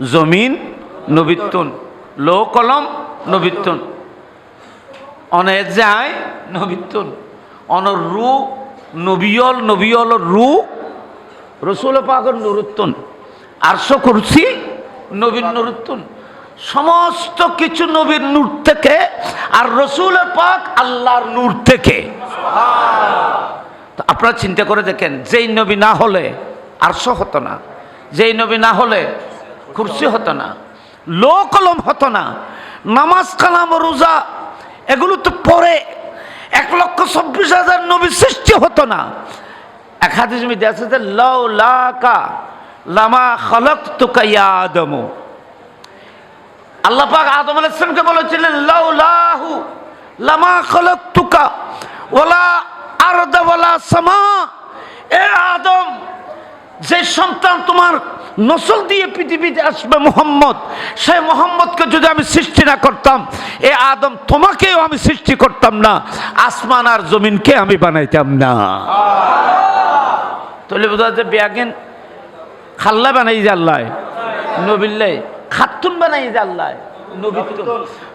জমিন নবিত্তুন লো কলম নবিত্তুন অনে যায় নবিত্তুন অনর রু নবিয়ল নবিয়ল রু রসুল পাগর নুরুত্তুন। আরশ কুরসি নবীন নুরুত্তুন। সমস্ত কিছু নবীর নূর থেকে আর রসুল পাক আল্লাহর নূর থেকে। আপনারা চিন্তা করে দেখেন, যেই নবী না হলে আরশ হতো না। যেই নবী না হলে কুরসি হতো না লো কলম হতো না, নামাজ কালাম, রোজা, এগুলো তো পরে এক লক্ষ চব্বিশ হাজার নবী সৃষ্টি হতো না। এক হাদিস আমি আছে যে, লাউ লাকা লামা খলক তুকা ইয়া আদমু। আল্লাহ আদম আলাইহিস সালামকে বলেছিলেন, লাউ লাহু লামা খলক তুকা ওলা আরদা ওয়ালা সামা। এ আদম যে সন্তান তোমার নসল দিয়ে পৃথিবীতে আসবে মোহাম্মদ সেই মোহাম্মদকে যদি আমি সৃষ্টি না করতাম, এ আদম তোমাকেও আমি সৃষ্টি করতাম না, আসমান আর জমিনকে আমি বানাইতাম না। তাহলে বোঝা যাচ্ছে বেয়াগেন খাল্লা বানাই যে আল্লাহ নবিল্লাই খাতুন বানাই যে আল্লাহ, নবী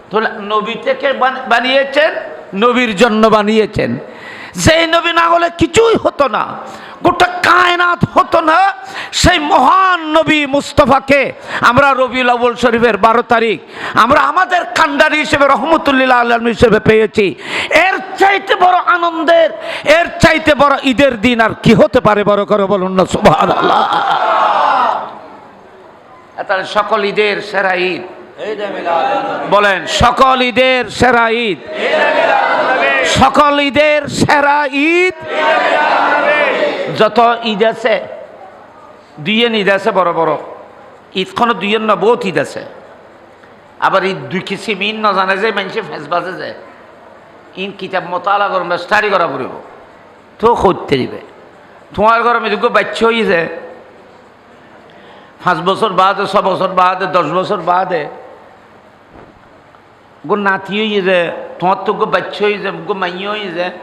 তাহলে নবী থেকে বানিয়েছেন, নবীর জন্য বানিয়েছেন। সেই নবী না হলে কিছুই হতো না। গোটা কায়নাত হতো না। সেই মহান নবী মুস্তফাকে আমরা রবিউল আউ্বল শরীফের বারো তারিখ আমরা আমাদের কান্ডারি হিসেবে রহমতুল্লাহ আলম হিসেবে পেয়েছি। এর চাইতে বড় আনন্দের, এর চাইতে বড় ঈদের দিন আর কি হতে পারে বড় করে বলুন না সুবাহ সকল ঈদের সেরা ঈদ। বলেন, সকল ঈদের সেরা ঈদ। সকল ঈদের সেরা ঈদ। যত ঈদ আছে দুইয়েন ঈদ আছে বড় বড়। ঈদখনো দুইয়েন না বহুত ঈদ আছে। আবার ঈদ দুই কিসিম ইন না জানে যে মানুষে ফেস বাজে যায় ইন কিতাব মতালা করবে স্টাডি করা পড়িব তো করতে দিবে তোমার ঘরে মেয়েকে বাচ্চা হয়ে যায় পাঁচ বছর বাদে ছ বছর বাদে দশ বছর বাদে। গো নাতি হয়ে যায় তোমার তো গো বাচ্চা হয়ে যায় গো হয়ে যায়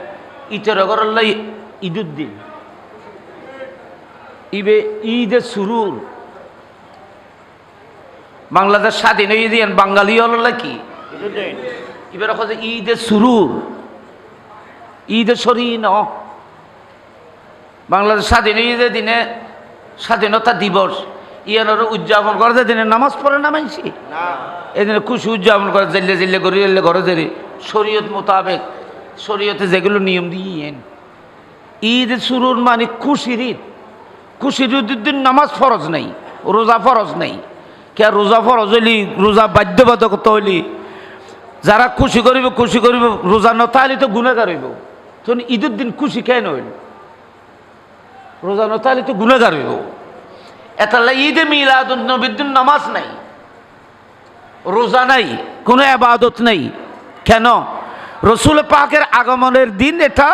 ইটার ঘর ঈদুর দিন ইবে ঈদে সুরুর বাংলাদেশ স্বাধীন হয়ে দিয়েন বাঙালি হল কি এবার কথা ঈদে সুরুর ঈদে সরি ন বাংলাদেশ স্বাধীন হয়ে যে দিনে স্বাধীনতা দিবস ইয়ানোর উদযাপন করে যে দিনে নামাজ পড়ে না মানছি? এদিনে খুশি উদযাপন করে জেলে জেলে করে জেলে ঘরে জেলে শরীয়ত মোতাবেক শরীয়তে যেগুলো নিয়ম দিয়েন। ঈদ শুরুর মানে খুশির ঈদ। খুশির ঈদের দিন নামাজ ফরজ নেই রোজা ফরজ নেই। কে রোজা ফরজ হইলি রোজা বাধ্যবাধকতা হইলি। যারা খুশি করিব খুশি করিব রোজা নথাইলে তো গুণাগার হইব। তখন ঈদের দিন খুশি কেন হইল? রোজা নথাইলে তো গুণাগার হইব। এতাল্লা ঈদে মিলাদ নবীর দিন নামাজ নাই, রোজা নাই, কোনো আবাদত নেই। কেন? রসুল পাকের আগমনের দিন এটা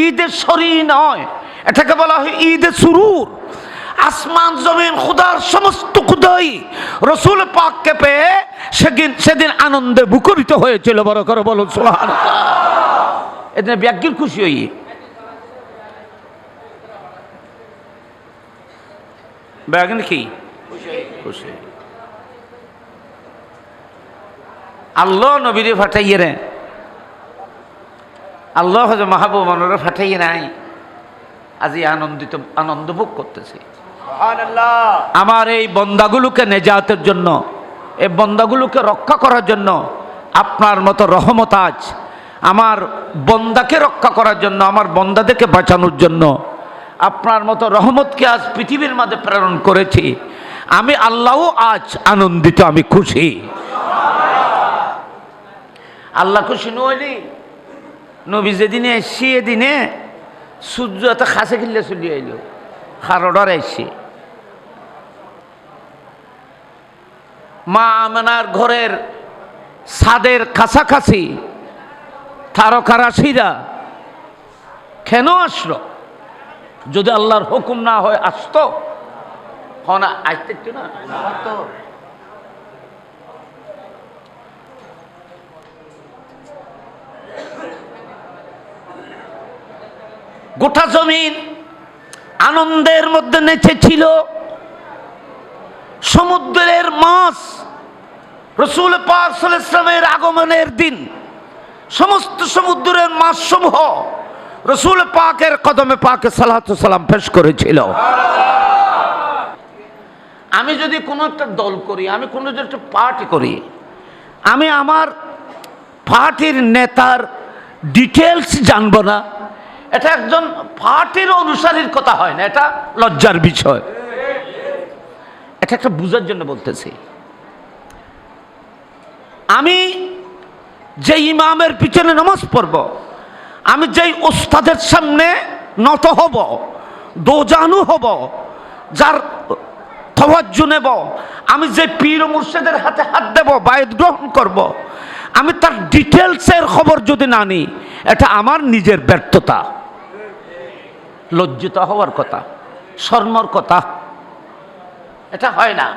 ঈদের শরী নয়, এটাকে বলা হয় ঈদে সুরুর। আসমান, জমিন, খুদার সমস্ত খুদাই রসুল পাককে পেয়ে সেদিন সেদিন আনন্দে মুখরিত হয়েছিল, বড় করে বলুন সোহান এদিনে ব্যাগির খুশি হই ব্যাগিন কি? খুশি আল্লাহ নবীরে ফাটাইয়ে রে আল্লাহ হজে মাহবুব মনোরে ফাটাইয়ে নাই। আজি আনন্দিত আনন্দ ভোগ করতেছি। আমার এই বন্দাগুলোকে নেজাতের জন্য এই বন্দাগুলোকে রক্ষা করার জন্য আপনার মতো রহমত আজ আমার বন্দাকে রক্ষা করার জন্য আমার বন্দাদেরকে বাঁচানোর জন্য আপনার মতো রহমতকে আজ পৃথিবীর মাঝে প্রেরণ করেছি। আমি আল্লাহও আজ আনন্দিত, আমি খুশি। আল্লাহ খুশি নইলি নবী যেদিনে এসছি এদিনে সূর্য এত খাসে খিল্লে চলি আইল, খারডার এসছি মা আমেনার ঘরের ছাদের কাছাকাছি তারকারাশিরা কেন আসলো? যদি আল্লাহর হুকুম না হয় আসতো? হনা আসতে একটু না। গোটা জমিন আনন্দের মধ্যে নেচেছিল সমুদ্রের মাছ, রসুল পাক ইসলামের আগমনের দিন, সমস্ত সমুদ্রের মাছ সমূহ রসুল পাকের কদমে পাকে সালাম পেশ করেছিল। আমি যদি কোনো একটা দল করি, আমি কোনো যদি একটা পার্টি করি, আমি আমার পার্টির নেতার ডিটেলস জানব না। এটা একজন পার্টির অনুসারীর কথা হয় না, এটা লজ্জার বিষয়। এটা একটা বুঝার জন্য বলতেছি। আমি যে ইমামের পিছনে নামাজ পড়ব আমি যেই ওস্তাদের সামনে নত হব, দোজানু হব, যার তবাজ্য নেব, আমি যে পীর মুর্শেদের হাতে হাত দেব, বায়ত গ্রহণ করব। আমি তার ডিটেলসের খবর যদি না নিই, এটা আমার নিজের ব্যর্থতা। লজ্জিত হওয়ার কথা, শর্মর কথা। এটা হয় না।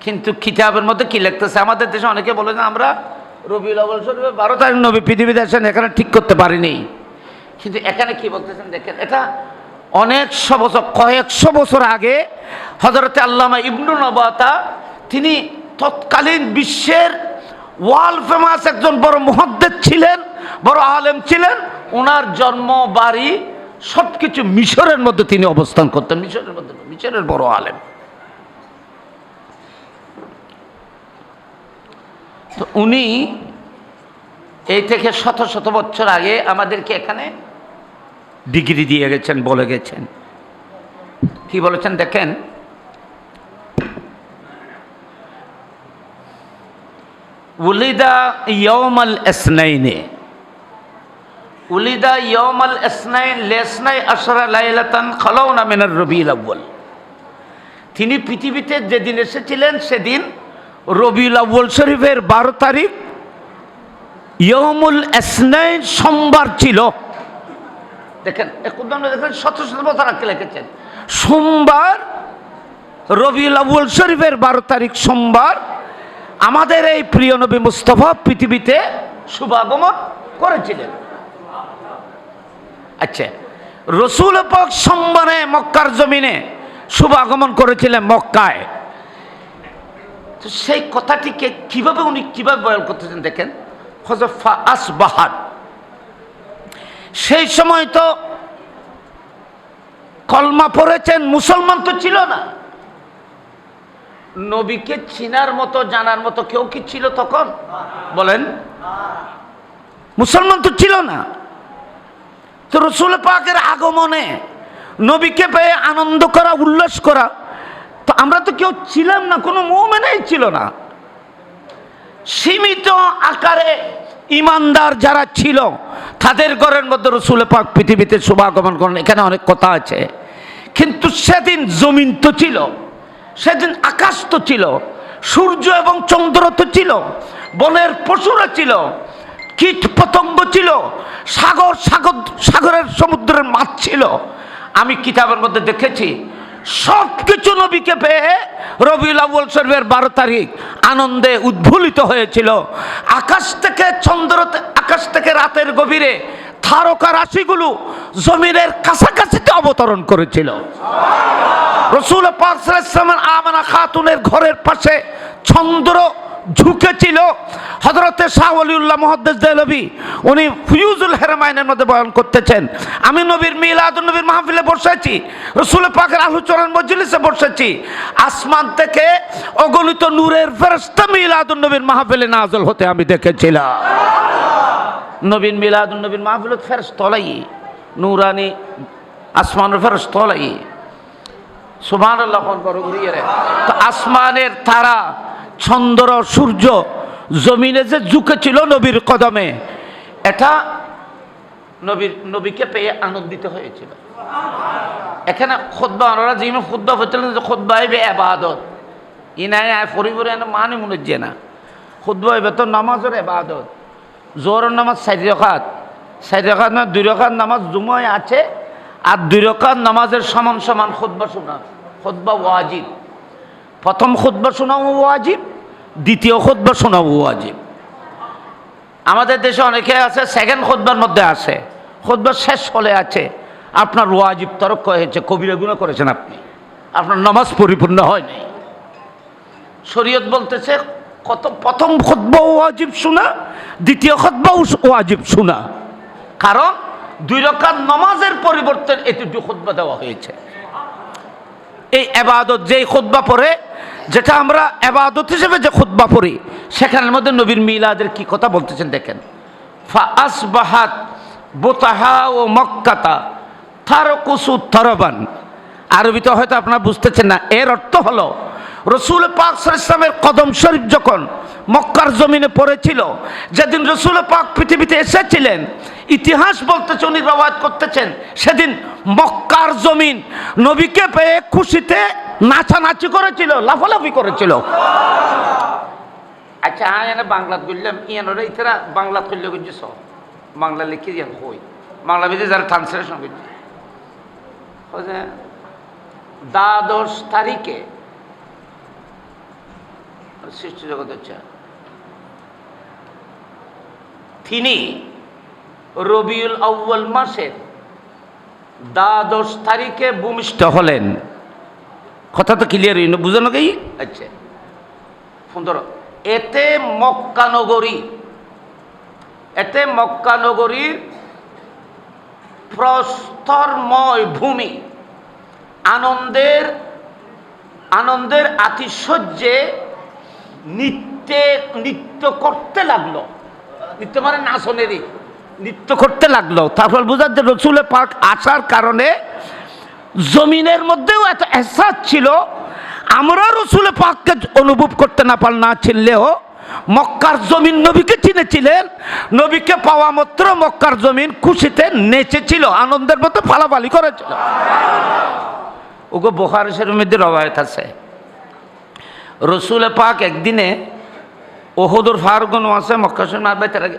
কিন্তু কিতাবের মধ্যে কি লিখতেছে? আমাদের দেশে অনেকে বলে যে আমরা রবিউল আউ্বাল শরীফে বারো তারিখ নবী পৃথিবীতে আসেন এখানে ঠিক করতে পারিনি। কিন্তু এখানে কি বলতেছেন দেখেন, এটা অনেকশো বছর, কয়েকশো বছর আগে হজরতে আল্লামা ইবনু নবাতা, তিনি তৎকালীন বিশ্বের ওয়ার্ল্ড ফেমাস একজন বড় মহদ্দেদ ছিলেন, বড় আলেম ছিলেন। ওনার জন্ম, বাড়ি সব কিছু মিশরের মধ্যে তিনি অবস্থান করতেন, মিশরের মধ্যে মিশরের বড় আলেম। তো উনি এই থেকে শত শত বছর আগে আমাদেরকে এখানে ডিগ্রি দিয়ে গেছেন, বলে গেছেন। কি বলেছেন দেখেন? উলিদা ইয়মাল এসনাইনে, উলিদা ইয়মাল এসনাইন লেসনাই আশরা লাইলাতান খালাউনা মিনার রবিউল আউ্বাল তিনি পৃথিবীতে যেদিন এসেছিলেন, সেদিন রবিউল আউ্বাল শরীফের বারো তারিখ ইয়মুল এসনাইন সোমবার ছিল। দেখেন দেখেন শত শত বছর আগে লিখেছেন। সোমবার, রবিউল আউ্বাল শরীফের বারো তারিখ সোমবার আমাদের এই প্রিয় নবী মুস্তফা পৃথিবীতে শুভাগমন করেছিলেন। আচ্ছা রসুল পাক সোমবারে মক্কার জমিনে শুভাগমন করেছিলেন মক্কায়। তো সেই কথাটিকে কীভাবে উনি কীভাবে বয়ান করতেছেন দেখেন? হজফা আসবাহার সেই সময় তো কলমা পড়েছেন, মুসলমান তো ছিল না। নবীকে চিনার মতো, জানার মতো কেউ কি ছিল তখন? বলেন। মুসলমান তো ছিল না। তো রসুল পাকের আগমনে নবীকে পেয়ে আনন্দ করা, উল্লাস করা তো আমরা তো কেউ ছিলাম না, কোনো মৌমেনেই ছিল না। সীমিত আকারে ইমানদার যারা ছিল, তাদের ঘরের মধ্যে রসুল পাক পৃথিবীতে শুভাগমন করেন, এখানে অনেক কথা আছে। কিন্তু সেদিন জমিন তো ছিল, সেদিন আকাশ তো ছিল, সূর্য এবং চন্দ্র তো ছিল, বনের পশুরা ছিল, কীট পতঙ্গ ছিল, সাগর সাগর, সাগরের সমুদ্রের মাছ ছিল। আমি কিতাবের মধ্যে দেখেছি সব কিছু নবীকে পেয়ে রবিউল আউ্ল শরীফের বারো তারিখ আনন্দে উদ্ভুলিত হয়েছিল। আকাশ থেকে চন্দ্র আকাশ থেকে রাতের গভীরে তারকা রাশিগুলো জমিনের কাছাকাছিতে অবতরণ করেছিল। রসুল পাকসালামের আমানা খাতুনের ঘরের পাশে চন্দ্র ঝুঁকেছিল। হজরতে শাহ অলিউল্লাহ মহদ্দেস দেলবি উনি ফিউজুল হেরামাইনের মধ্যে বয়ান করতেছেন। আমি নবীর মিলাদ, নবীর মাহফিলে বসেছি, রসুল পাকের আলোচনার মজলিসে বসেছি। আসমান থেকে অগণিত নূরের ফেরস্তা মিলাদ নবীর মাহফিলে নাজল হতে আমি দেখেছিলাম। নবীন মিলাদ, নবীর মাহফিলত ফেরস তলাই নুরানি আসমানের ফেরস তলাই সুমান আল্লাহ আসমানের তারা চন্দ্র, সূর্য জমিনে যে ঝুঁকেছিল নবীর কদমে, এটা নবীর, নবীকে পেয়ে আনন্দিত হয়েছিল। এখানে খুদ্া ওনারা যেমন খুদ্া হচ্ছিলেন যে খুদ্া হইবে এবাদত। ইনায় আয় এনে মানে মনে যে না খুদ্া হইবে তো নামাজের এবাদত। জোরের নামাজ চারি রকাত চারি রকাত না দুই রকাত নামাজ জুমায় আছে, আর দুই রকাত নামাজের সমান সমান খুদ্া শোনা। খুদ্া ওয়াজিব। প্রথম খুদ্া শোনাও ওয়াজিব, দ্বিতীয় খুদ্া শোনাও ওয়াজিব। আমাদের দেশে অনেকে আছে সেকেন্ড খুদ্বার মধ্যে আছে খুদ্বার শেষ হলে আছে, আপনার ওয়াজিব তরক হয়েছে, কবিরা গুণা করেছেন আপনি, আপনার নামাজ পরিপূর্ণ হয়নি। শরীয়ত বলতেছে, কত প্রথম খতবা ওয়াজিব শোনা, দ্বিতীয় খতবা ওয়াজিব শোনা। কারণ, দুই রকাত নমাজের পরিবর্তে এতটুকু খুতবা দেওয়া হয়েছে। এই এবাদত যেই খুতবা পড়ে, যেটা আমরা এবাদত হিসেবে যে খুতবা পড়ি, সেখানের মধ্যে নবীর মিলাদের কি কথা বলতেছেন দেখেন। ফা আসবাহাত বোতাহা ও মক্কাতা থারকুসু থরবান আরবিতে হয়তো আপনারা বুঝতেছেন না, এর অর্থ হলো, রসুল পাক ইসলামের কদম শরীফ যখন মক্কার জমিনে পড়েছিল, যেদিন রসুল পাক পৃথিবীতে এসেছিলেন ইতিহাস বলতেছে, উনি রবায়ত করতেছেন। সেদিন মক্কার জমিন নবীকে পেয়ে খুশিতে নাচানাচি করেছিল, লাফালাফি করেছিল। আচ্ছা আয়, এনে বাংলাত বললাম ইয়ানোরা ইতারা বাংলাত করলে বুঝছিস বাংলা লিখে ইয়ান হই বাংলা বিদে যারা ট্রান্সলেশন করছে দ্বাদশ তারিখে সৃষ্টি হচ্ছে। তিনি রবিউল আউ্বাল মাসের দ্বাদশ তারিখে ভূমিষ্ঠ হলেন। কথা তো ক্লিয়ার হইনি বুঝানো গেই আচ্ছা। সুন্দর এতে মক্কানগরী এতে মক্কা নগরীর প্রস্তরময় ভূমি, আনন্দের আনন্দের আতিশয্যে নৃত্যে, নৃত্য করতে লাগল। নৃত্য মানে নাচনেরই। নৃত্য করতে লাগল। তারপর বোঝা যে রসুলে পাক আসার কারণে জমিনের মধ্যেও এত এহসাস ছিল আমরা রসুলে পাককে অনুভব করতে না পার না চিনলেও মক্কার জমিন নবীকে চিনেছিলেন। নবীকে পাওয়া মাত্র মক্কার জমিন খুশিতে নেচেছিল, আনন্দের মতো ফালাফালি করেছিল। ওগো বোখার মধ্যে রবায়ত আছে। রসুলে পাক একদিনে ওহদুর ফারগুন আছে মক্কা মারবে তার আগে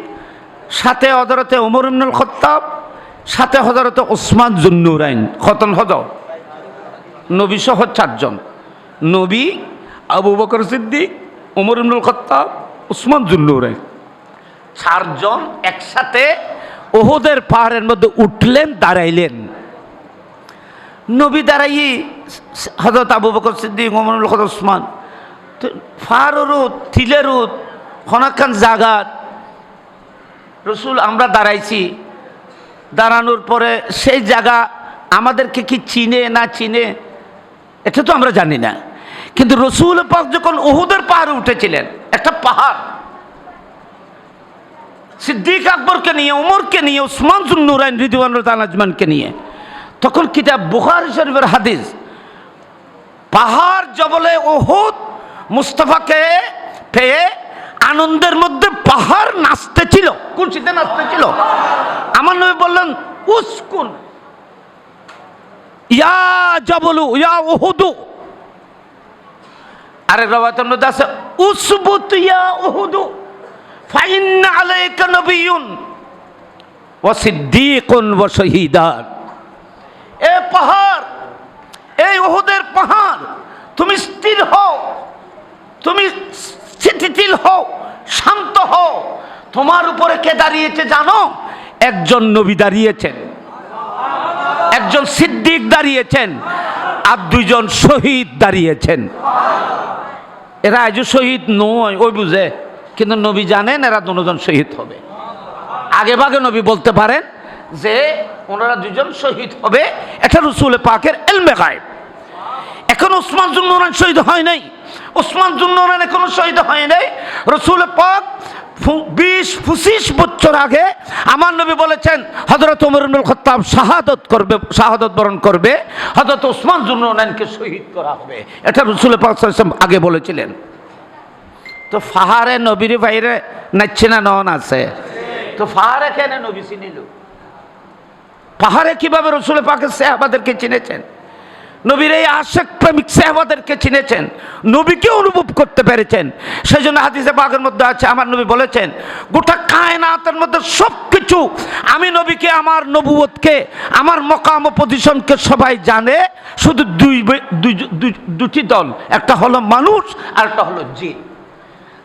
সাথে হজরতে ওমর ইবনুল খত্তাব, সাথে হজরতে ওসমান জুন্নুরাইন। খতন হজ নবী সহ চারজন। নবী, আবু বকর সিদ্দিক ওমর ইবনুল খত্তাব ওসমান জুন্নুরাইন। চারজন একসাথে ওহদের পাহাড়ের মধ্যে উঠলেন, দাঁড়াইলেন। নবী দাঁড়াই হজরত আবু বকর সিদ্দিক ওমরুল হক ওসমান তো ফার রোদ থিলে রোদ খনাখান জাগাত রসুল, আমরা দাঁড়াইছি। দাঁড়ানোর পরে সেই জায়গা আমাদেরকে কি চিনে না চিনে, এটা তো আমরা জানি না। কিন্তু রসুল পাক যখন ওহুদের পাহাড়ে উঠেছিলেন, একটা পাহাড়, সিদ্দিক আকবরকে নিয়ে ওমরকে নিয়ে ওসমান জুন্নুরাইন রিদুয়ান আজমানকে নিয়ে, তখন কিতাব বুখারি শরীফের হাদিস, পাহাড় জবলে ওহুদ মুস্তফাকে পেয়ে আনন্দের মধ্যে পাহাড় নাচতেছিল নাচতে ছিল। আমার নবী বললেন, উস্কুন, ইয়া জবলু, ইয়া ওহুদু আরেক রবায়তের মধ্যে আছে, উসবুত ইয়া ওহুদু ফাইন আলাইকা নবিয়ুন ওয়া সিদ্দিকুন ওয়া শহীদান। এ পাহাড়, এই ওহুদের পাহাড়, তুমি স্থির হও, তুমি স্থিতিশীল হও। শান্ত হও। তোমার উপরে কে দাঁড়িয়েছে জানো? একজন নবী দাঁড়িয়েছেন। একজন সিদ্দিক দাঁড়িয়েছেন। আর দুইজন শহীদ দাঁড়িয়েছেন। এরা আজ শহীদ নয়, ওই বুঝে। কিন্তু নবী জানেন এরা দুজন শহীদ হবে। আগে ভাগে নবী বলতে পারেন যে ওনারা দুজন শহীদ হবে। এটা রসুল পাকের এলমে গায়েব। এখন ওসমান জুন্নুরান শহীদ হয় নাই। ওসমান জুন্নুরান কোনো শহীদ হয় নাই। রসুল পাক বিশ, পঁচিশ বছর আগে আমার নবী বলেছেন হজরত উমরুল খত্তাব শাহাদত করবে, শাহাদত বরণ করবে হজরত ওসমান জুন্নুরানকে শহীদ করা হবে। এটা রসুল পাক আগে বলেছিলেন। তো ফাহারে নবীর বাইরে নাচছে না, নন আছে? তো ফাহারে কেন নবী চিনিল? পাহাড়ে কীভাবে রসুল পাকে আমাদেরকে চিনেছেন? নবীর এই আশেক প্রেমিক সাহেবাদেরকে চিনেছেন, নবীকে অনুভব করতে পেরেছেন। সেই জন্য হাদিসে বাগের মধ্যে আছে, আমার নবী বলেছেন, গোটা কায়নাতের মধ্যে সব কিছু আমি নবীকে, আমার নবুয়তকে আমার মকাম পজিশনকে সবাই জানে। শুধু দুই- দুটি দল, একটা হলো মানুষ আর একটা হলো জিন।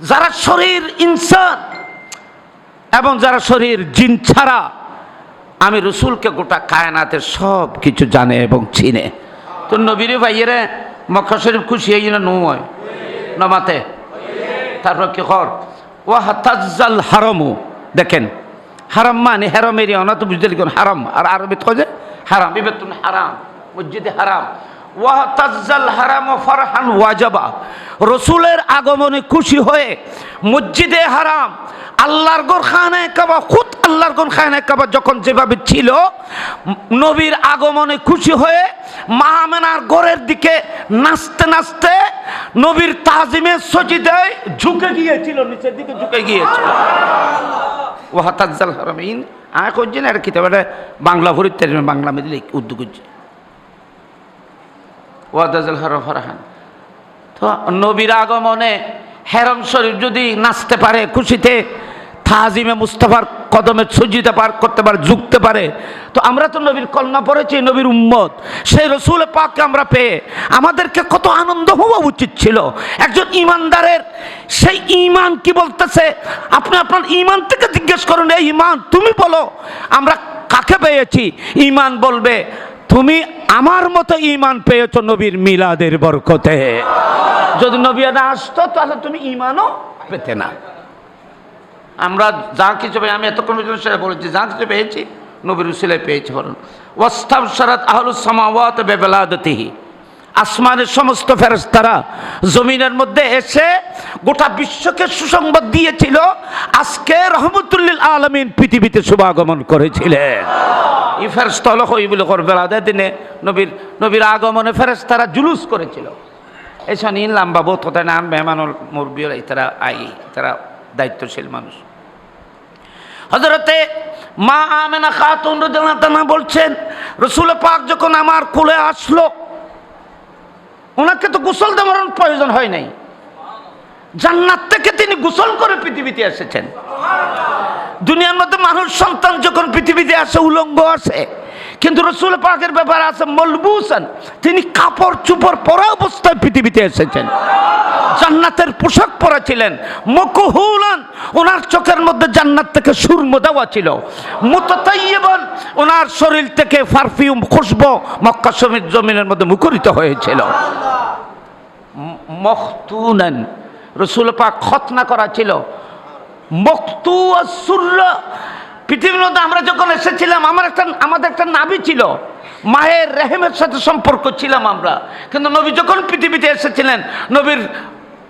যারা শরীর ইনসান এবং যারা শরীর জিন ছাড়া, আমি রসুলকে গোটা কায়নাতের সব কিছু জানে এবং চিনে। তো নবীর ভাইয়েরে মক্কা শরীফ খুশি হয়ে না নয় নমাতে। তারপর কি হর ও হাতাজ্জাল হারমু। দেখেন, হারাম মানে হেরম এরিয়া না তো বুঝতে লিখুন হারাম। আর আরবিত কয়ে যে? হারাম। বিবেতুন হারাম। মসজিদে হারাম। ওয়াহ তাজ্জাল হারাম ফারহান ওয়াজাবা। রসুলের আগমনে খুশি হয়ে মসজিদে হারাম, আল্লাহর গোর খানায় কাবা, খুদ আল্লাহর গোর খানায় কাবা যখন যেভাবে ছিল, নবীর আগমনে খুশি হয়ে মাহামেনার গোরের দিকে নাচতে নাচতে নবীর তাজিমে সজিদায় ঝুঁকে গিয়েছিল, নিচের দিকে ঝুঁকে গিয়েছিল। ও হাতাজ্জাল হারামিন আয় করছি না এটা কিতাবে বাংলা ভরিতে বাংলা মেদিলে উর্দু করছি ওয়াদাজাল তো নবীর আগমনে হেরম শরীফ যদি নাচতে পারে, খুশিতে তাজিমে মুস্তাফার কদমে সজ্জিতে পার করতে পারে, ঝুঁকতে পারে, তো আমরা তো নবীর কলমা পড়েছি, নবীর উম্মত। সেই রসুল পাককে আমরা পেয়ে আমাদেরকে কত আনন্দ হওয়া উচিত ছিল। একজন ইমানদারের সেই ইমান কি বলতেছে? আপনি আপনার ইমান থেকে জিজ্ঞেস করুন, এই ইমান তুমি বলো। আমরা কাকে পেয়েছি? ইমান বলবে তুমি আমার মতো ইমান পেয়েছ নবীর মিলাদের বরকতে। যদি নবী না আসতো, তাহলে তুমি ইমানও পেতে না। আমরা যা কিছু পেয়ে আমি এতক্ষণ সেটা বলেছি, যা কিছু পেয়েছি, নবীর উসিলায় পেয়েছি বলুন। ওয়াস্তাব সারাত সামাওয়াত বেবেলাদতিহি। আসমানের সমস্ত ফেরেশতারা জমিনের মধ্যে এসে গোটা বিশ্বকে সুসংবাদ দিয়েছিল, আজকে রহমতুল্লিল আলমিন পৃথিবীতে শুভাগমন করেছিলেন। এই ফেরস্তা হলো হই বলে করবে? বেলাদের দিনে নবীর নবীর আগমনে ফেরেশতারা জুলুস করেছিল। এসব নিন লাম্বা বোধ কোথায় নাম মেহমানুল মুরবিওর তারা আই, তারা দায়িত্বশীল মানুষ। হজরতে মা আমেনা খাতুন রাদিয়াল্লাহু বলছেন, রসুল পাক যখন আমার কোলে আসলো, ওনাকে তো গোসল দেওয়ার প্রয়োজন হয় নাই। জান্নাত থেকে তিনি গোসল করে পৃথিবীতে এসেছেন। দুনিয়ার মধ্যে মানুষ সন্তান যখন পৃথিবীতে আসে, উলঙ্গ আসে, কিন্তু রসুল পাকের ব্যাপারে আছে, মলবুসান, তিনি কাপড় চুপড় পরা অবস্থায় পৃথিবীতে এসেছেন। জান্নাতের পোশাক পরা ছিলেন মকুহুলান, ওনার চোখের মধ্যে জান্নাত থেকে সুরম দেওয়া ছিল। মুতাইয়িবান ওনার শরীর থেকে পারফিউম, খুশবো মক্কা জমিনের মধ্যে মুখরিত হয়েছিল। ম- মখতুনান, রসুল পাক খতনা করা ছিল। মক্তু সুররা। পৃথিবীর মধ্যে আমরা যখন এসেছিলাম, আমার একটা, আমাদের একটা নাভি ছিল। মায়ের রেহেমের সাথে সম্পর্ক ছিলাম আমরা। কিন্তু নবী যখন পৃথিবীতে এসেছিলেন, নবীর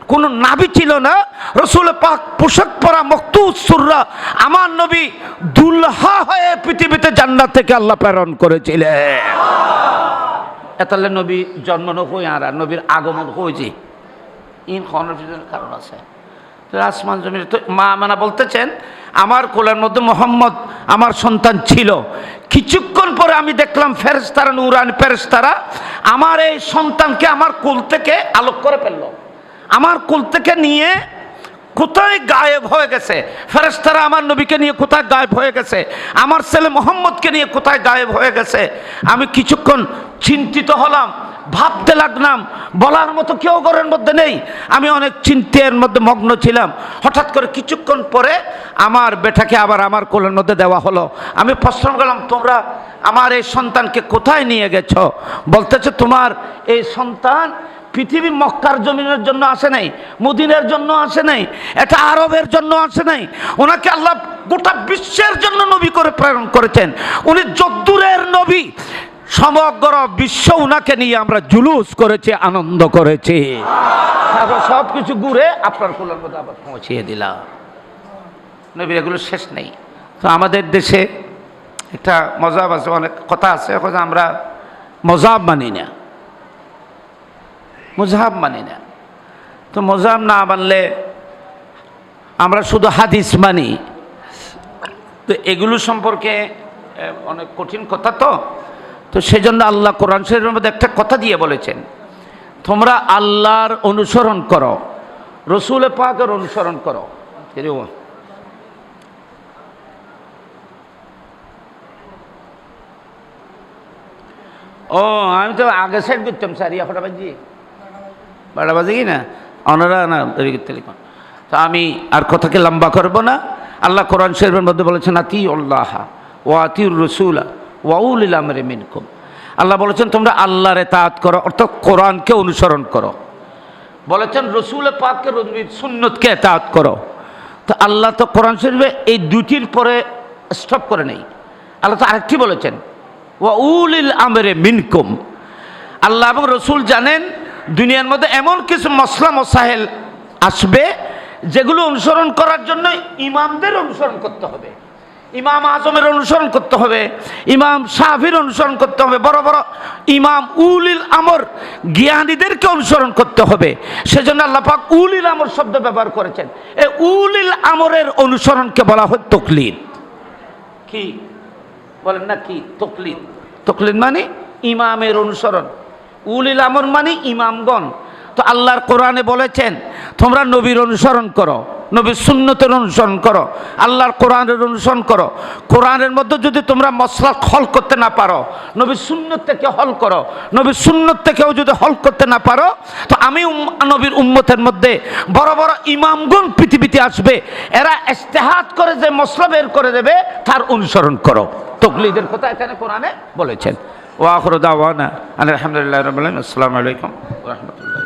কোনো নাভি ছিল না। রসুল পাক পোশাক পরা মক্তু সুররা আমার নবী দুলহা হয়ে পৃথিবীতে জান্নাত থেকে আল্লাহ প্রেরণ করেছিলেন। এতালে নবী জন্ম নয় আর নবীর আগমন হয়েছে। ইন খনের কারণ আছে। আসমান জমির মা মানা বলতেছেন, আমার কোলের মধ্যে মোহাম্মদ আমার সন্তান ছিল। কিছুক্ষণ পরে আমি দেখলাম ফেরেস্তারা নুরান ফেরেস্তারা আমার এই সন্তানকে আমার কুল থেকে আলোক করে ফেলল। আমার কুল থেকে নিয়ে কোথায় গায়েব হয়ে গেছে? ফেরেস্তারা আমার নবীকে নিয়ে কোথায় গায়েব হয়ে গেছে? আমার ছেলে মোহাম্মদকে নিয়ে কোথায় গায়েব হয়ে গেছে? আমি কিছুক্ষণ চিন্তিত হলাম। ভাবতে লাগলাম, বলার মতো কেউ ঘরের মধ্যে নেই। আমি অনেক চিন্তের মধ্যে মগ্ন ছিলাম। হঠাৎ করে কিছুক্ষণ পরে আমার বেটাকে আবার আমার কোলের মধ্যে দেওয়া হলো। আমি প্রশ্ন করলাম, তোমরা আমার এই সন্তানকে কোথায় নিয়ে গেছো? বলতেছে, তোমার এই সন্তান পৃথিবী মক্কার জমিনের জন্য আসে নাই, মদিনের জন্য আসে নাই, এটা আরবের জন্য আসে নাই। ওনাকে আল্লাহ গোটা বিশ্বের জন্য নবী করে প্রেরণ করেছেন। উনি যদ্দূরের নবী সমগ্র বিশ্ব উনাকে নিয়ে আমরা জুলুস করেছি, আনন্দ করেছি। তারপর ঘুরে আপনার কোলের মধ্যে আবার পৌঁছিয়ে দিলাম। এগুলো শেষ নেই। তো আমাদের দেশে একটা মজাব আছে, অনেক কথা আছে, এখন আমরা মজাব মানি না। মজাব মানি না। তো মজাব না মানলে আমরা শুধু হাদিস মানি। তো এগুলো সম্পর্কে অনেক কঠিন কথা তো। তো সেজন্য আল্লাহ কোরআন শরীফের মধ্যে একটা কথা দিয়ে বলেছেন, তোমরা আল্লাহর অনুসরণ করো, রসুল পাকের অনুসরণ করো। ও, আমি তো আগে সাইড করতাম, স্যার, ইয়া বাজি। বারোটা বাজে কি না? অনারা না করতে তো আমি আর কথাকে লম্বা করব না। আল্লাহ কোরআন শরীফের মধ্যে বলেছেন আতি আল্লাহ ও আতিউর রসুলা। ওয়াউল ইলামরে মিনকুম। আল্লাহ বলেছেন, তোমরা আল্লাহর এতাত করো, অর্থাৎ কোরআনকে অনুসরণ করো। বলেছেন রসুল পাককে রনবীর সুন্নতকে এতাত করো। তো আল্লাহ তো কোরআন শরীফে এই দুটির পরে স্টপ করে নেই। আল্লাহ তো আরেকটি বলেছেন ওয়া উলিল আমরে মিনকুম। আল্লাহ এবং রসুল জানেন, দুনিয়ার মধ্যে এমন কিছু মশলা মসাহেল আসবে, যেগুলো অনুসরণ করার জন্য ইমামদের অনুসরণ করতে হবে। ইমাম আজমের অনুসরণ করতে হবে, ইমাম সাহাফির অনুসরণ করতে হবে, বড় বড় ইমাম উলিল আমর জ্ঞানীদেরকে অনুসরণ করতে হবে। সেজন্য আল্লাহ পাক উলিল আমর শব্দ ব্যবহার করেছেন। এই উলিল আমরের অনুসরণকে বলা হয় তকলিদ। কি? বলেন না কি? তকলিদ। তকলিদ মানে ইমামের অনুসরণ। উলিল আমর মানে ইমামগণ। তো আল্লাহর কোরআনে বলেছেন, তোমরা নবীর অনুসরণ করো, নবীর সুন্নতের অনুসরণ করো, আল্লাহর কোরআনের অনুসরণ করো। কোরআনের মধ্যে যদি তোমরা মশলা হল করতে না পারো, নবীর সুন্নত থেকে হল করো, নবীর সুন্নত থেকেও যদি হল করতে না পারো, তো আমি নবীর উম্মতের মধ্যে বড় বড় ইমামগুন পৃথিবীতে আসবে, এরা ইস্তেহাত করে যে মশলা বের করে দেবে, তার অনুসরণ করো। তকলিদের কথা এখানে কোরআনে বলেছেন। ওয়াখর দাওয়ানা আলহামদুলিল্লাহ রবিল আসসালামু আলাইকুম রহমতুল্লাহ।